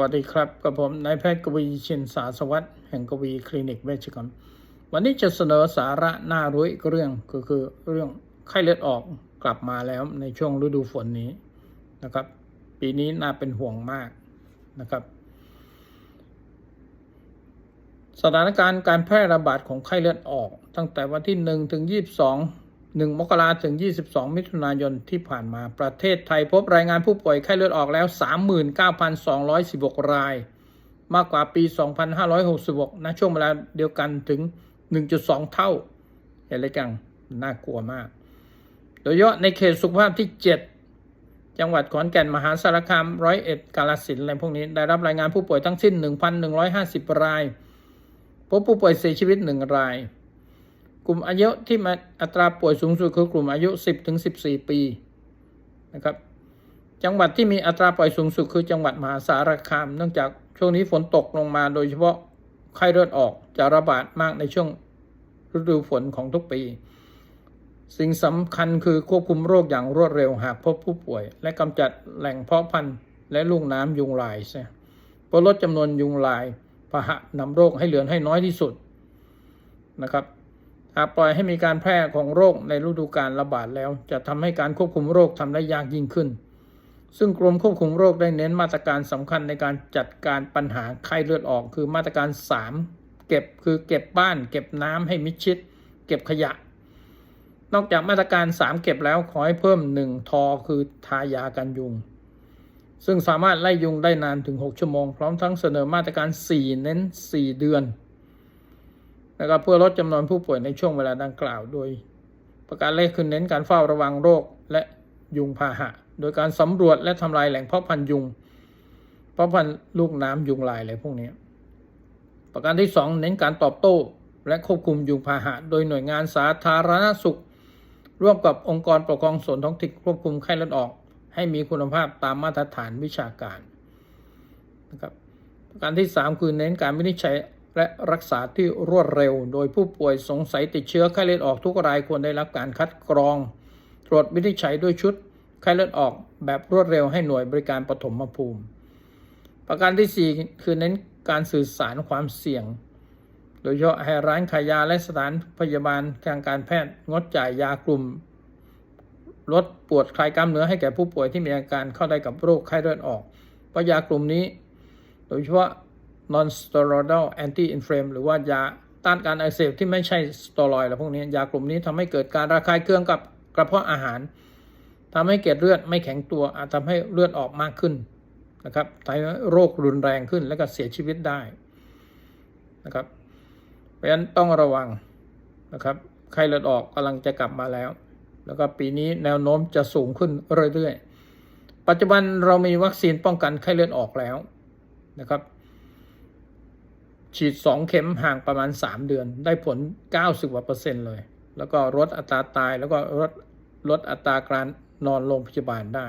วัสดีครับกับผมนายแพทย์กวีชินสาสวัสดิ์แห่งกวีคลินิกเวชกรรมวันนี้จะเสนอสาระน่ารู้อีกเรื่องก็คือเรื่องไข้เลือดออกกลับมาแล้วในช่วงฤดูฝนนี้นะครับ ปีนี้น่าเป็นห่วงมากนะครับ สถานการณ์การแพร่ระบาดของไข้เลือดออก ตั้งแต่วันที่1ถึง22 1 มกราถึง 22 มิถุนายนที่ผ่านมาประเทศไทยพบรายงานผู้ป่วยไข้เลือดออกแล้ว 39,216 ราย มากกว่าปี 2566 นะ ช่วงเวลาเดียวกันถึง 1.2 เท่า เห็นเลยกังน่ากลัวมาก โดยเฉพาะในเขตสุขภาพที่ 7 จังหวัดขอนแก่นมหาสารคามร้อยเอ็ดกาฬสินธุ์อะไรพวกนี้ได้รับรายงานผู้ป่วยทั้งสิ้น 1,150 ราย พบผู้ป่วยเสียชีวิต 1 ราย กลุ่มอายุที่มาอัตราป่วยสูงสุดคือกลุ่มอายุ 10ถึง14 ปีนะครับจังหวัดที่มีอัตราป่วยสูงสุดคือจังหวัดมหาสารคาม เนื่องจากช่วงนี้ฝนตกลงมาโดยเฉพาะไข้เลือดออกจะระบาดมากในช่วงฤดูฝนของทุกปี สิ่งสำคัญคือควบคุมโรคอย่างรวดเร็วหากพบผู้ป่วย และกำจัดแหล่งเพาะพันธุ์และลูกน้ำยุงลายเสียเพื่อลดจำนวนยุงลายพาหะนำโรคให้เหลือให้น้อยที่สุดนะครับ หากปล่อยให้มีการแพร่ของโรคในฤดูการระบาดแล้ว จะทำให้การควบคุมโรคทำได้ยากยิ่งขึ้น ซึ่งกรมควบคุมโรคได้เน้นมาตรการสำคัญในการจัดการปัญหาไข้เลือดออก คือมาตรการ 3 เก็บคือเก็บบ้าน เก็บน้ำให้มิดชิด เก็บขยะ นอกจากมาตรการ 3 เก็บแล้วขอให้เพิ่ม 1 ทอคือทายากันยุง ซึ่งสามารถไล่ยุงได้นานถึง 6 ชั่วโมง พร้อมทั้งเสนอมาตรการ 4 เน้น 4 เดือน นะครับเพื่อลดจำนวนผู้ป่วยในช่วงเวลาดังกล่าวโดย ประการแรกคือเน้นการเฝ้าระวังโรคและยุงพาหะ โดยการสำรวจและทำลายแหล่งเพาะพันธุ์ยุงเพาะพันธุ์ลูกน้ำยุงลายอะไรพวกนี้ประการที่ 2 เน้นการตอบโต้ และควบคุมยุงพาหะ โดยหน่วยงานสาธารณสุข ร่วมกับองค์กรปกครองส่วนท้องถิ่นควบคุมไข้เลือดออก ให้มีคุณภาพตามมาตรฐานวิชาการนะครับประการที่ 3 คือเน้นการวินิจฉัย และรักษาที่รวดเร็ว โดยผู้ป่วยสงสัยติดเชื้อไข้เลือดออกทุกรายควรได้รับการคัดกรอง ตรวจวินิจฉัยด้วยชุดไข้เลือดออกแบบรวดเร็วให้หน่วยบริการปฐมภูมิ ประการที่ 4 คือเน้นการสื่อสารความเสี่ยง โดยเฉพาะให้ร้านขายยาและสถานพยาบาลทางการแพทย์งดจ่ายยากลุ่มลดปวดคลายกล้ามเนื้อให้แก่ผู้ป่วยที่มีอาการเข้าได้กับโรคไข้เลือดออก เพราะยากลุ่มนี้ โดยเฉพาะ non steroidal anti inflame หรือว่ายาต้านการอักเสบที่ไม่ใช่สเตียรอยด์อะไรพวกนี้ ยากลุ่มนี้ทำให้เกิดการระคายเคืองกับกระเพาะอาหารทำให้เกล็ดเลือดไม่แข็งตัว อาจทำให้เลือดออกมากขึ้นนะครับทำให้โรครุนแรงขึ้นและก็เสียชีวิตได้นะครับ เพราะฉะนั้นต้องระวังนะครับไข้เลือดออกกำลังจะกลับมาแล้ว แล้วก็ปีนี้แนวโน้มจะสูงขึ้นเรื่อยๆ ปัจจุบันเรามีวัคซีนป้องกันไข้เลือดออกแล้วนะครับ ฉีด 2 เข็มห่างประมาณ 3 เดือน ได้ผล 90กว่าเปอร์เซ็นต์เลย แล้วก็ลดอัตราตายแล้วก็ลดลดอัตราการนอนโรงพยาบาลได้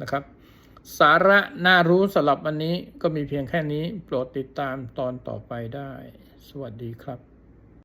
นะครับ สาระน่ารู้สำหรับวันนี้ก็มีเพียงแค่นี้ โปรดติดตามตอนต่อไปได้ สวัสดีครับ